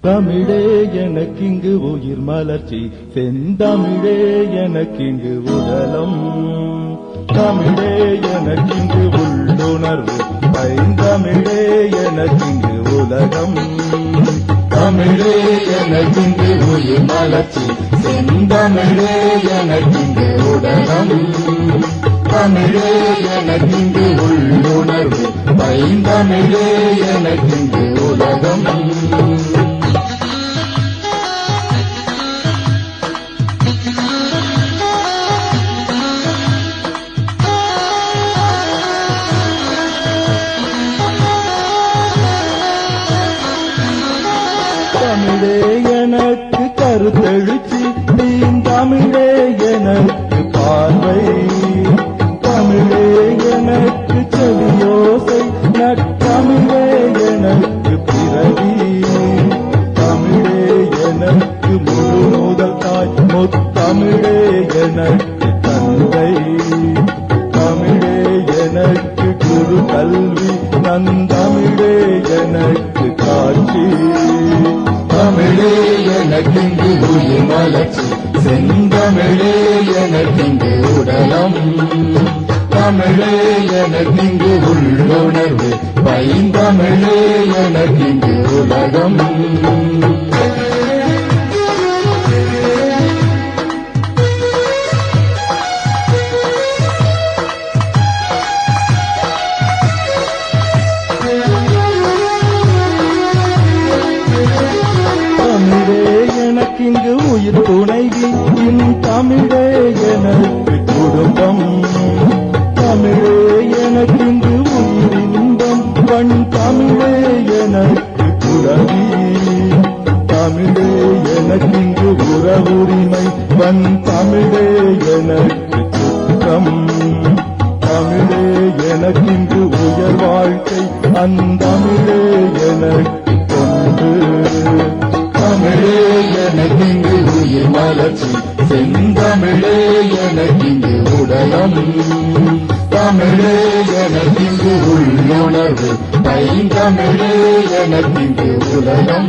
தமிழே எனக்கிங்கு உயிர் மலர்ச்சி செந்தமிழே எனக்கிங்கு உடலம். தமிழே எனக்கிங்கு உள்ளுணர்வு. பைந்தமிழே எனக்கிங்கு உலகம். தமிழே எனக்கிங்கு உயிர் மலர்ச்சி செந்தமிழே எனக்கிங்கு உடலம். தமிழே எனக்கிங்கு உள்ளுணர்வு. பைந்தமிழே தமிழே எனக்கு கருத்தெழுச்சி நீ தமிழே எனக்கு பார்வை. தமிழே எனக்கு செவியோசை நட்டமிழே எனக்கு பிறவி. தமிழே எனக்கு முழு முதல் தாய் முத்தமிழே எனக்கு தந்தை. தமிழே எனக்கு குரு கல்வி நந்தமிழே எனக்கு காட்சி. எனக்கிங்கு உயிர் மலர்ச்சி. செந்தமிழே எனக்கிங்கு உடலம் தமிழே எனக்கிங்கு உள்ளுணர்வு. பைந்தமிழே எனக்கிங்கு உலகம். உயிர் துணைவி தமிழே எனக்கு குடும்பம். தமிழே எனக்கிங்கு உயிர் இன்பம். பண் தமிழே எனக்கு புறவி தமிழே எனக்கிங்கு உறவுரிமை. பண் தமிழே எனக்கு துக்கம். தமிழே எனக்கிங்கு உயர் வாழ்க்கை. அந்தமிழே எனக்கு உயிர் செந்தமிழே எனக்கிங்கு உடலம் தமிழே எனக்கிங்கு உள்ளுணர்வு. பைந்தமிழே எனக்கிங்கு உலகம்